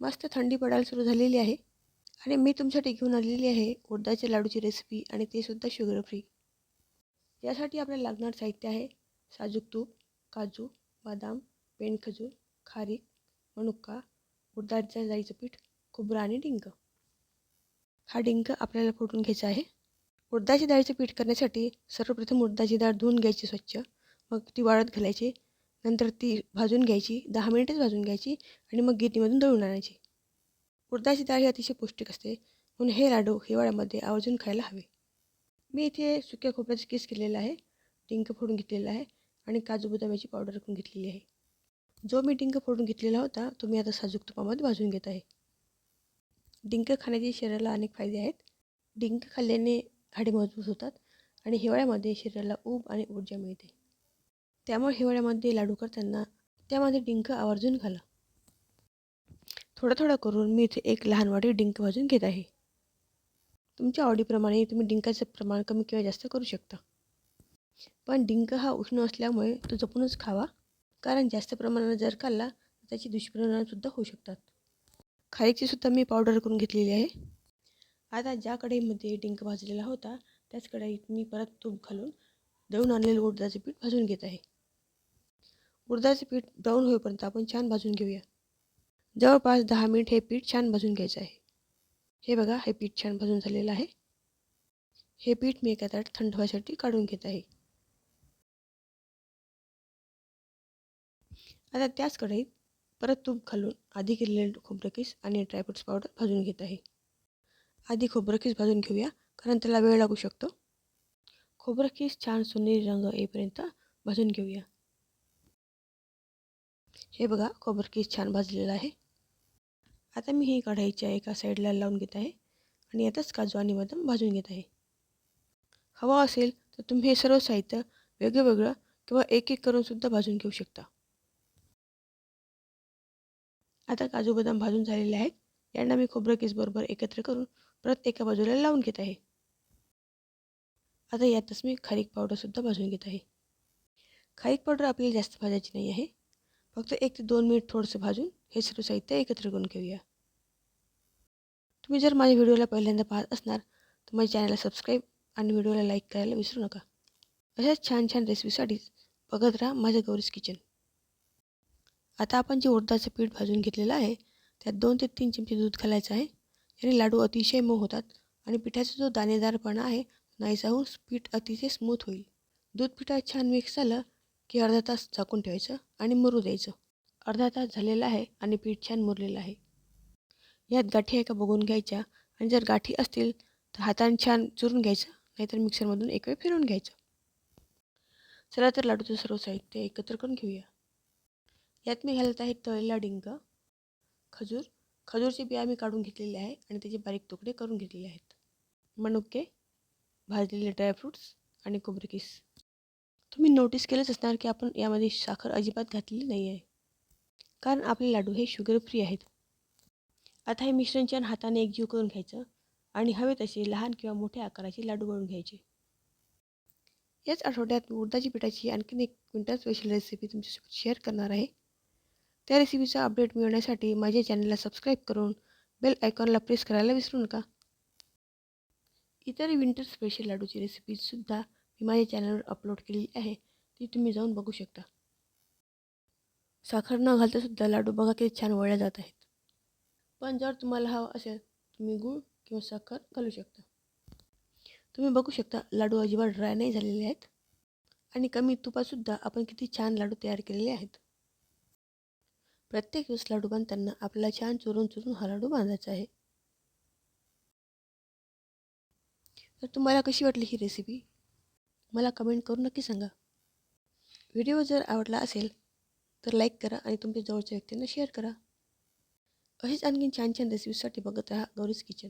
मस्त थंडी पडायला सुरू झालेली आहे. आणि मी तुमच्यासाठी घेऊन आलेली आहे उडदाच्या लाडूची रेसिपी आणि ते सुद्धा शुगर फ्री यासाठी आपल्याला लागणार साहित्य आहे साजूक तूप काजू बदाम पेंडखजूर खारीक मनुका उडदाच्या जाईचं पीठ खोबरं आणि डिंक हा डिंक आपल्याला फोडून घ्यायचा आहे. उडदाची डाळीचं पीठ करण्यासाठी सर्वप्रथम उडदाची डाळ धुवून घ्यायची स्वच्छ. मग ती वाळत घालायची. नंतर ती भाजून घ्यायची दहा मिनिटेच भाजून घ्यायची आणि मग गिरणीमधून दळून आणायची. उडदाची डाळ ही अतिशय पौष्टिक असते म्हणून हे लाडू हिवाळ्यामध्ये आवर्जून खायला हवे. मी इथे सुक्या खोबऱ्याचा केस केलेला आहे डिंक फोडून घेतलेला आहे आणि काजू बदामाची पावडर करून घेतलेली आहे. जो मी डिंक फोडून घेतलेला होता तो मी आता साजूक तुपामध्ये भाजून घेत आहे. डिंक खाण्याचे शरीराला अनेक फायदे आहेत. डिंक खाल्ल्याने हाडे मजबूत होतात आणि हिवाळ्यामध्ये शरीराला ऊब आणि ऊर्जा मिळते. त्यामुळे हिवाळ्यामध्ये लाडू करताना त्यामध्ये डिंक आवर्जून घाला. थोडं थोडं करून मी इथे एक लहान वाटी डिंक भाजून घेत आहे. तुमच्या आवडीप्रमाणे तुम्ही डिंकाचं प्रमाण कमी किंवा जास्त करू शकता. पण डिंक हा उष्ण असल्यामुळे तो जपूनच खावा कारण जास्त प्रमाणात जर खाल्ला तर त्याचे दुष्परिणामसुद्धा होऊ शकतात. खारीची सुद्धा मी पावडर करून घेतलेली आहे. आता ज्या कढईमध्ये डिंक भाजलेला होता त्याच कढईत मी परत तूप घालून दळून आणलेलं उडदाचे पीठ भाजून घेत आहे. उडदाचे पीठ ब्राऊन होईपर्यंत आपण छान भाजून घेऊया. जवळपास दहा मिनिट हे पीठ छान भाजून घ्यायचं आहे. हे बघा हे पीठ छान भाजून झालेलं आहे. हे पीठ मी एका ताट थंड व्हायसाठी काढून घेत आहे. आता त्याच कढईत परत तूप घालून आधी केलेले खोबरकीस आणि ड्रायफ्रुट्स पावडर भाजून घेत आहे. आधी खोबरकीस भाजून घेऊया कारण त्याला वेळ लागू शकतो. खोबरकीस छान सोनेरी रंग येईपर्यंत भाजून घेऊया. हे बघा खोबरकीस छान भाजलेलं आहे. आता मी ही कढाईच्या एका साईडला लावून घेत आहे आणि यातच काजू आणि बदाम भाजून घेत आहे. हवा असेल तर तुम्ही हे सर्व साहित्य वेगळं वेगळं किंवा एक एक करून सुद्धा भाजून घेऊ शकता. आता काजू बदाम भाजून झालेले आहेत. यांना मी खोबरं किसबरोबर एकत्र करून परत एका बाजूला लावून घेत आहे. आता यातच मी खारीक पावडरसुद्धा भाजून घेत आहे. खारीक पावडर आपल्याला जास्त भाजायची नाही आहे. फक्त एक ते दोन मिनिट थोडंसं भाजून हे सर्व साहित्य एकत्र करून घेऊया. तुम्ही जर माझ्या व्हिडिओला पहिल्यांदा पाहत असणार तर माझ्या चॅनलला सबस्क्राईब आणि व्हिडिओला लाईक करायला विसरू नका. अशाच छान छान रेसिपीसाठीच बघत राहा माझं गौरीज किचन. आता आपण जे उडदाचं पीठ भाजून घेतलेलं आहे त्यात दोन ते तीन चमचे दूध घालायचं आहे याने लाडू अतिशय मऊ होतात आणि पिठाचा जो दाणेदारपणा आहे नाहीसा होऊन पीठ अतिशय स्मूथ होईल. दूध पिठात छान मिक्स झालं की अर्धा तास झाकून ठेवायचं आणि मुरू द्यायचं. अर्धा तास झालेला आहे आणि पीठ छान मुरलेलं आहे. यात गाठी आहे का बघून घ्यायच्या आणि जर गाठी असतील तर हाताने छान चुरून घ्यायचं नाहीतर मिक्सरमधून एक वेळ फिरवून घ्यायचं. चला तर लाडूचं सर्व साहित्य एकत्र करून घेऊया. यात मी घालत आहे तळलेला डिंग खजूर. खजूरचे बिया मी काढून घेतलेले आहे आणि त्याचे बारीक तुकडे करून घेतलेले आहेत. मनुके भाजलेले ड्रायफ्रूट्स आणि कोबरकीस तुम्ही नोटीस केलंच असणार की आपण यामध्ये साखर अजिबात घातलेली नाही आहे कारण आपले लाडू हे शुगर फ्री आहेत. आता हे मिश्रण छान हाताने एकजीव करून घ्यायचं आणि हवे तसे लहान किंवा मोठ्या आकाराचे लाडू बनवून घ्यायचे. याच आठवड्यात उडदाची पिठाची आणखीन एक क्विंटल स्पेशल रेसिपी तुमच्यासोबत शेअर करणार आहे. त्या रेसिपीचा अपडेट मिळवण्यासाठी माझ्या चॅनलला सबस्क्राईब करून बेल आयकॉनला प्रेस करायला विसरू नका. इतर विंटर स्पेशल लाडूची रेसिपीसुद्धा मी माझ्या चॅनलवर अपलोड केलेली आहे. ती तुम्ही जाऊन बघू शकता. साखर न घालता सुद्धा लाडू बघा किती छान वळल्या जात आहेत. पण जर तुम्हाला हवं असेल तुम्ही गूळ किंवा साखर घालू शकता. तुम्ही बघू शकता लाडू अजिबात ड्राय नाही झालेले आहेत. आणि कमी तुपातसुद्धा आपण किती छान लाडू तयार केलेले आहेत. प्रत्येक दिवस लाडू बांधताना आपल्याला छान चुरून चुरून हा लाडू बांधायचा आहे. तर तुम्हाला कशी वाटली ही रेसिपी मला कमेंट करून नक्की सांगा. व्हिडिओ जर आवडला असेल तर लाईक करा आणि तुमच्या जवळच्या व्यक्तींना शेअर करा. असेच आणखीन छान छान रेसिपीसाठी बघत राहा गौरीज किचन